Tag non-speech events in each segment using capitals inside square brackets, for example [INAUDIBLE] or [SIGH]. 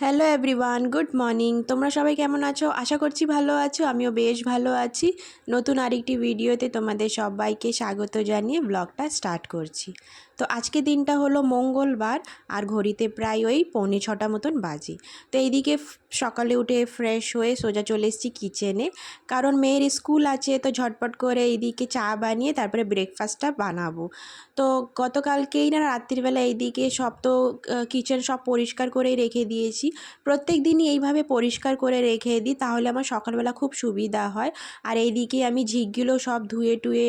Hello everyone good morning তোমরা সবাই কেমন আছো? আশা করছি ভালো আছো। আমিও বেশ ভালো আছি। নতুন আরেকটি ভিডিওতে তোমাদের সবাইকে স্বাগত জানিয়ে ব্লগটা স্টার্ট করছি। তো আজকে দিনটা হলো মঙ্গলবার, আর ঘড়িতে প্রায় ওই পৌনে ছটা মতন বাজে। তো এইদিকে সকালে উঠে ফ্রেশ হয়ে সোজা চলে এসেছি কিচেনে কারণ মেয়ের স্কুল আছে, তো ঝটপট করে এইদিকে চা বানিয়ে তারপরে ব্রেকফাস্টটা বানাবো। তো গতকালকেই না রাত্রিবেলা এইদিকে সব তো কিচেন সব পরিষ্কার করেই রেখে দিয়েছি। প্রত্যেক দিনই এইভাবে পরিষ্কার করে রেখে দিই, তাহলে আমার সকালবেলা খুব সুবিধা হয়। আর এইদিকে আমি ঝিকগুলো সব ধুয়ে টুয়ে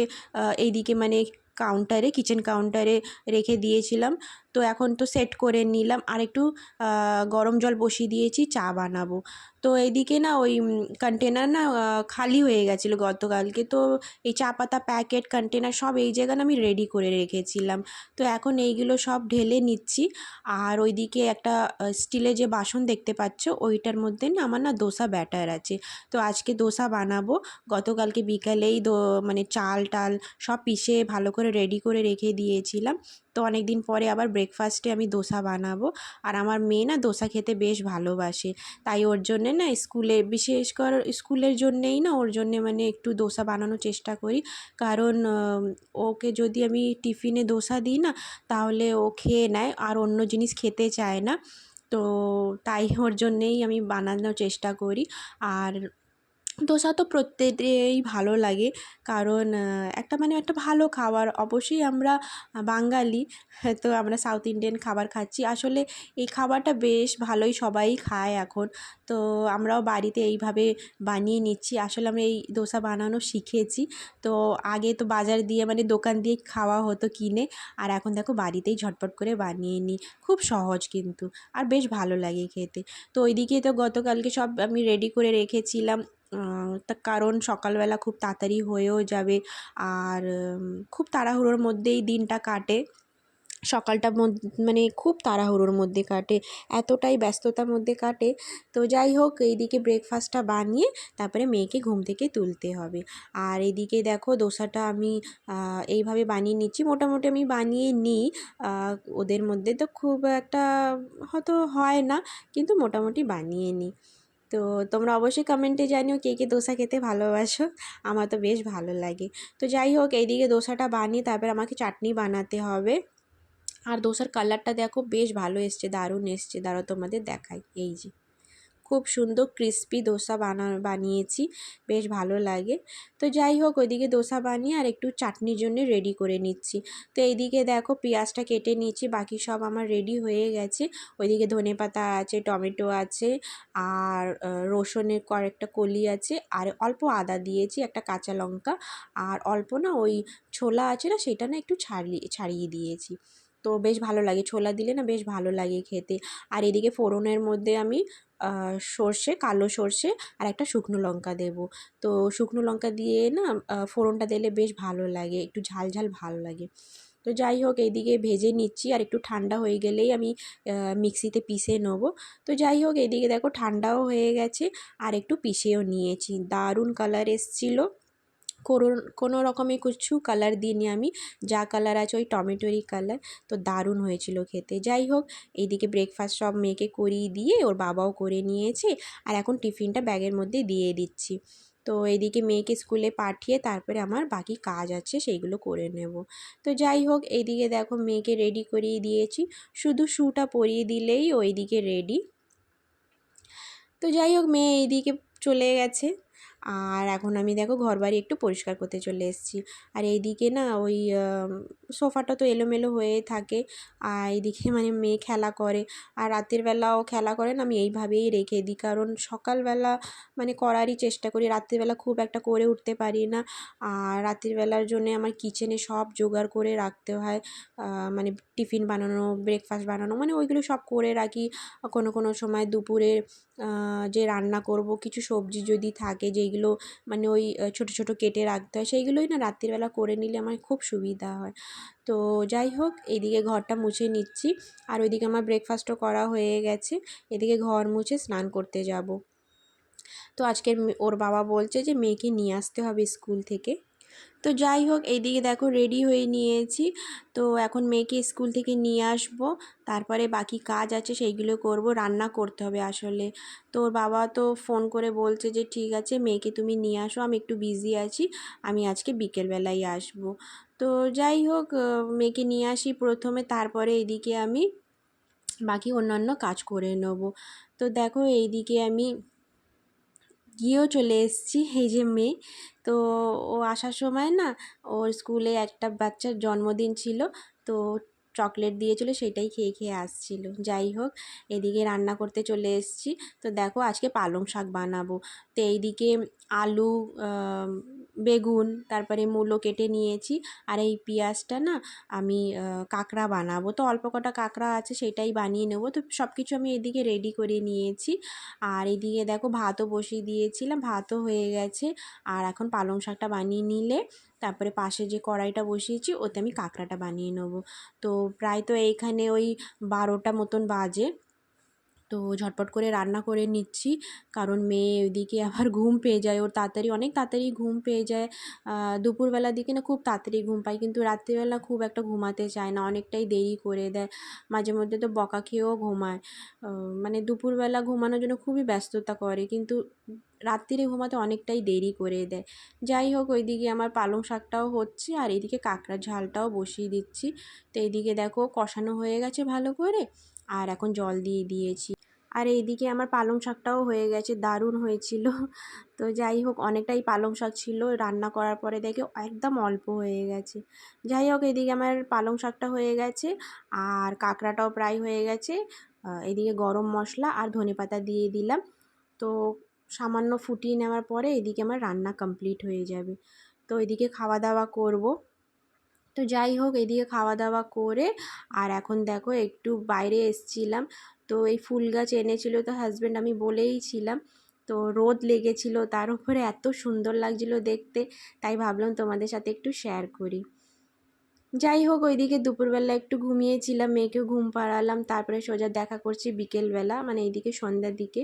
এইদিকে মানে কাউন্টারে কিচেন কাউন্টারে রেখে দিয়েছিলাম। তো এখন তো সেট করে নিলাম। আর একটু গরম জল বসিয়ে দিয়েছি, চা বানাবো। তো এইদিকে না ওই কন্টেনার না খালি হয়ে গেছিল গতকালকে। তো এই চা পাতা প্যাকেট কন্টেনার সব এই জায়গায় আমি রেডি করে রেখেছিলাম। তো এখন এইগুলো সব ঢেলে নিচ্ছি। আর ওইদিকে একটা স্টিলের যে বাসন দেখতে পাচ্ছ, ওইটার মধ্যে না আমার না দোসা ব্যাটার আছে। তো আজকে দোসা বানাবো। গতকালকে বিকালেই দো মানে চাল টাল সব পিষে ভালো করে রেডি করে রেখে দিয়েছিলাম। তো অনেক দিন পরে আবার ব্রেকফাস্টে আমি দোসা বানাবো। আর আমার মেয়ে না দোসা খেতে বেশ ভালোবাসে। তাই ওর জন্যে না স্কুলে, বিশেষ কর স্কুলের জন্যেই না ওর জন্যে মানে একটু দোসা বানানোর চেষ্টা করি। কারণ ওকে যদি আমি টিফিনে দোসা দিই না, তাহলে ও খেয়ে নেয় আর অন্য জিনিস খেতে চায় না। তো তাই ওর জন্যেই আমি বানানোর চেষ্টা করি। আর দোসা তো প্রত্যেকেরই ভালো লাগে। কারণ একটা মানে একটা ভালো খাবার। অবশ্যই আমরা বাঙালি, [LAUGHS] তো আমরা সাউথ ইন্ডিয়ান খাবার খাচ্ছি। আসলে এই খাবারটা বেশ ভালোই সবাই খায় এখন। তো আমরাও বাড়িতে এইভাবে বানিয়ে নিচ্ছি। আসলে আমরা এই দোসা বানানো শিখেছি। তো আগে তো বাজার দিয়ে মানে দোকান দিয়ে খাওয়া হতো কিনে। আর এখন দেখো বাড়িতেই ঝটপট করে বানিয়ে নিই খুব সহজ কিন্তু। আর বেশ ভালো লাগে খেতে। তো ওইদিকে তো গতকালকে সব আমি রেডি করে রেখেছিলাম। আহ, তা কারণ সকালবেলা খুব তাড়াতাড়ি হয়েও যাবে। আর খুব তাড়াহুড়োর মধ্যেই দিনটা কাটে। সকালটা মানে খুব তাড়াহুড়োর মধ্যে কাটে এতটাই ব্যস্ততার মধ্যে কাটে। তো যাই হোক এইদিকে ব্রেকফাস্টটা বানিয়ে তারপরে মেয়েকে ঘুম থেকে তুলতে হবে। আর এদিকে দেখো দোসাটা আমি এইভাবে বানিয়ে নিচ্ছি। মোটামুটি আমি বানিয়ে নিই। ওদের মধ্যে তো খুব একটা হয়তো হয় না কিন্তু মোটামুটি বানিয়ে নিই। তো তোমরা অবশ্যই কমেন্টে জানিও কে কে দোসা খেতে ভালোবাসো। আমার তো বেশ ভালো লাগে। তো যাই হোক, এইদিকে দোসাটা বানিয়ে তারপর আমাকে চাটনি বানাতে হবে। আর দোসার কালারটা দেখো, বেশ ভালো এসছে, দারুণ এসছে। দাঁড়ো তোমাদের দেখাই। এই যে। খুব সুন্দর ক্রিস্পি দোসা বানা, বানিয়েছি, বেশ ভালো লাগে। তো যাই হোক, ওইদিকে দোসা বানিয়ে আর একটু চাটনির জন্য রেডি করে নিচ্ছি। তো এইদিকে দেখো পেঁয়াজটা কেটে নিয়েছি, বাকি সব আমার রেডি হয়ে গেছে। ওইদিকে ধনে পাতা আছে, টমেটো আছে, আর রসুনের কয়েকটা কলি আছে, আর অল্প আদা দিয়েছি, একটা কাঁচা লঙ্কা। আর অল্প না ওই ছোলা আছে না, সেটা না একটু ছাড়িয়ে ছাড়িয়ে দিয়েছি। তো বেশ ভালো লাগে, ছোলা দিলে না বেশ ভালো লাগে খেতে। আর এদিকে ফোড়নের মধ্যে আমি সর্ষে, কালো সর্ষে আর একটা শুকনো লঙ্কা দেব। তো শুকনো লঙ্কা দিয়ে না ফোড়নটা দিলে বেশ ভালো লাগে, একটু ঝাল ঝাল ভালো লাগে। তো যাই হোক, এইদিকে ভেজে নিচ্ছি আর একটু ঠান্ডা হয়ে গেলেই আমি মিক্সিতে পিষে নেব। তো যাই হোক, এইদিকে দেখো ঠান্ডাও হয়ে গেছে আর একটু পিষেও নিয়েছি। দারুণ কালার এসছিলো। কোনো রকমে কিছু কালার দিইনি আমি। যা কালার আছে ওই টমেটোরই কালার তো দারুণ হয়েছিল খেতে। যাই হোক, এইদিকে ব্রেকফাস্ট সব মেয়েকে করিয়ে দিয়ে ওর বাবাও করে নিয়েছে। আর এখন টিফিনটা ব্যাগের মধ্যে দিয়ে দিচ্ছি। তো এইদিকে মেয়েকে স্কুলে পাঠিয়ে তারপরে আমার বাকি কাজ আছে, সেইগুলো করে নেব। তো যাই হোক, এইদিকে দেখো মেয়েকে রেডি করিয়ে দিয়েছি। শুধু শ্যুটা পরিয়ে দিলেই ওইদিকে রেডি তো যাই হোক, মেয়ে এইদিকে চলে গেছে। আর এখন আমি দেখো ঘর বাড়ি একটু পরিষ্কার করতে চলে এসেছি। আর এইদিকে না ওই সোফাটা তো এলোমেলো হয়ে থাকে। আর এইদিকে মানে মেয়ে খেলা করে। আর রাতের বেলাও খেলা করে না আমি এইভাবেই রেখে দিই। কারণ সকালবেলা মানে করারই চেষ্টা করি। রাত্রিবেলা খুব একটা করে উঠতে পারি না। আর রাতের বেলার জন্যে আমার কিচেনে সব জোগাড় করে রাখতে হয়। মানে টিফিন বানানো ব্রেকফাস্ট বানানো মানে ওইগুলো সব করে রাখি। কোনো কোনো সময় দুপুরে যে রান্না করব, কিছু সবজি যদি থাকে যেইগুলো মানে ওই ছোটো ছোটো কেটে রাখতে হয়, সেইগুলোই না রাত্রিবেলা করে নিলে আমার খুব সুবিধা হয়। তো যাই হোক এইদিকে ঘরটা মুছে নিচ্ছি। আর ওইদিকে আমার ব্রেকফাস্টও করা হয়ে গেছে। এদিকে ঘর মুছে স্নান করতে যাব। তো আজকে ওর বাবা বলছে যে, মেয়েকে নিয়ে আসতে হবে স্কুল থেকে। তো যাই হোক, এইদিকে দেখো রেডি হয়ে নিয়েছি। তো এখন মেয়েকে স্কুল থেকে নিয়ে আসব। তারপরে বাকি কাজ আছে, সেইগুলো করব। রান্না করতে হবে আসলে। তোর বাবা তো ফোন করে বলছে যে, ঠিক আছে, মেয়েকে তুমি নিয়ে আসো। আমি একটু বিজি আছি। আমি আজকে বিকেলবেলায় আসব। তো যাই হোক মেয়েকে নিয়ে আসি প্রথমে। তারপরে এদিকে আমি বাকি অন্যান্য কাজ করে নেব। তো দেখো এইদিকে আমি গিয়েও চলে এসেছি, এই যে মেয়ে। তো ও আসার সময় না, ওর স্কুলে একটা বাচ্চার জন্মদিন ছিল। তো চকলেট দিয়েছিলো সেটাই খেয়ে খেয়ে আসছিল। যাই হোক, এদিকে রান্না করতে চলে এসেছি। তো দেখো, আজকে পালং শাক বানাবো। তো এইদিকে আলু বেগুন, তারপরে মূলো কেটে নিয়েছি। আর এই পেঁয়াজটা না আমি কাঁকড়া বানাবো। তো অল্প কটা কাঁকড়া আছে সেটাই বানিয়ে নেব। তো সব কিছু আমি এদিকে রেডি করে নিয়েছি। আর এদিকে দেখো, ভাতও বসিয়ে দিয়েছিলাম। ভাতও হয়ে গেছে। আর এখন পালং শাকটা বানিয়ে নিলে তারপরে পাশে যে কড়াইটা বসিয়েছি, ওতে আমি কাঁকড়াটা বানিয়ে নেব। তো প্রায় তো এইখানে ওই বারোটা মতন বাজে। তো ঝটপট করে রান্না করে নিচ্ছি। কারণ মেয়ে ওইদিকে আবার ঘুম পেয়ে যায়। ওর তাড়াতাড়ি, অনেক তাড়াতাড়ি ঘুম পেয়ে যায়। দুপুরবেলার দিকে না খুব তাড়াতাড়ি ঘুম পায়। কিন্তু রাত্রিবেলা খুব একটা ঘুমাতে চায় না। অনেকটাই দেরি করে দেয়। মাঝে মধ্যে তো বকা খেয়েও ঘুমায়। মানে দুপুরবেলা ঘুমানোর জন্য খুবই ব্যস্ততা করে। কিন্তু রাত্রিরে ঘুমাতে অনেকটাই দেরি করে দেয়। যাই হোক, ওইদিকে আমার পালং শাকটাও হচ্ছে আর এইদিকে কাঁকড়ার ঝালটাও বসিয়ে দিচ্ছি। তো এইদিকে দেখো কষানো হয়ে গেছে ভালো করে। আর এখন জল দিয়ে দিয়েছি। আর এইদিকে আমার পালং শাকটাও হয়ে গেছে, দারুণ হয়েছিল। তো যাই হোক, অনেকটাই পালং শাক ছিল, রান্না করার পরে দেখে একদম অল্প হয়ে গেছে। যাই হোক, এদিকে আমার পালং শাকটা হয়ে গেছে, আর কাঁকড়াটাও প্রায় হয়ে গেছে। এদিকে গরম মশলা আর ধনে পাতা দিয়ে দিলাম। তো সামান্য ফুটিয়ে নেওয়ার পরে এদিকে আমার রান্না কমপ্লিট হয়ে যাবে। তো এদিকে খাওয়া দাওয়া করব। তো যাই হোক, এদিকে খাওয়া দাওয়া করে, আর এখন দেখো একটু বাইরে এসছিলাম। তো এই ফুল গাছ এনেছিল তো হাজব্যান্ড আমি বলেই ছিলাম। তো রোদ লেগেছিল, তার উপরে এত সুন্দর লাগছিল দেখতে, তাই ভাবলাম তোমাদের সাথে একটু শেয়ার করি। যাই হোক, ওইদিকে দুপুরবেলা একটু ঘুমিয়েছিলাম, মেয়েকেও ঘুম পাড়ালাম, তারপরে সোজা দেখা করছি বিকেলবেলা মানে এইদিকে সন্ধ্যার দিকে।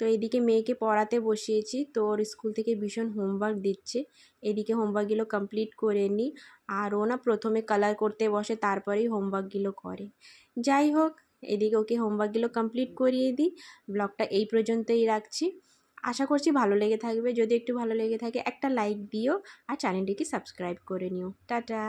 তো এইদিকে মেয়েকে পড়াতে বসিয়েছি, তো ওর স্কুল থেকে ভীষণ হোমওয়ার্ক দিচ্ছে। এদিকে হোমওয়ার্কগুলো কমপ্লিট করে নিই, আর ও না প্রথমে কালার করতে বসে, তারপরেই হোমওয়ার্কগুলো করে। যাই হোক এদিকে ওকে হোমওয়ার্কগুলো কমপ্লিট করিয়ে দিই। ব্লগটা এই পর্যন্তই রাখছি। আশা করছি ভালো লেগে থাকবে। যদি একটু ভালো লেগে থাকে একটা লাইক দিও আর চ্যানেলটিকে সাবস্ক্রাইব করে নিও। টাটা!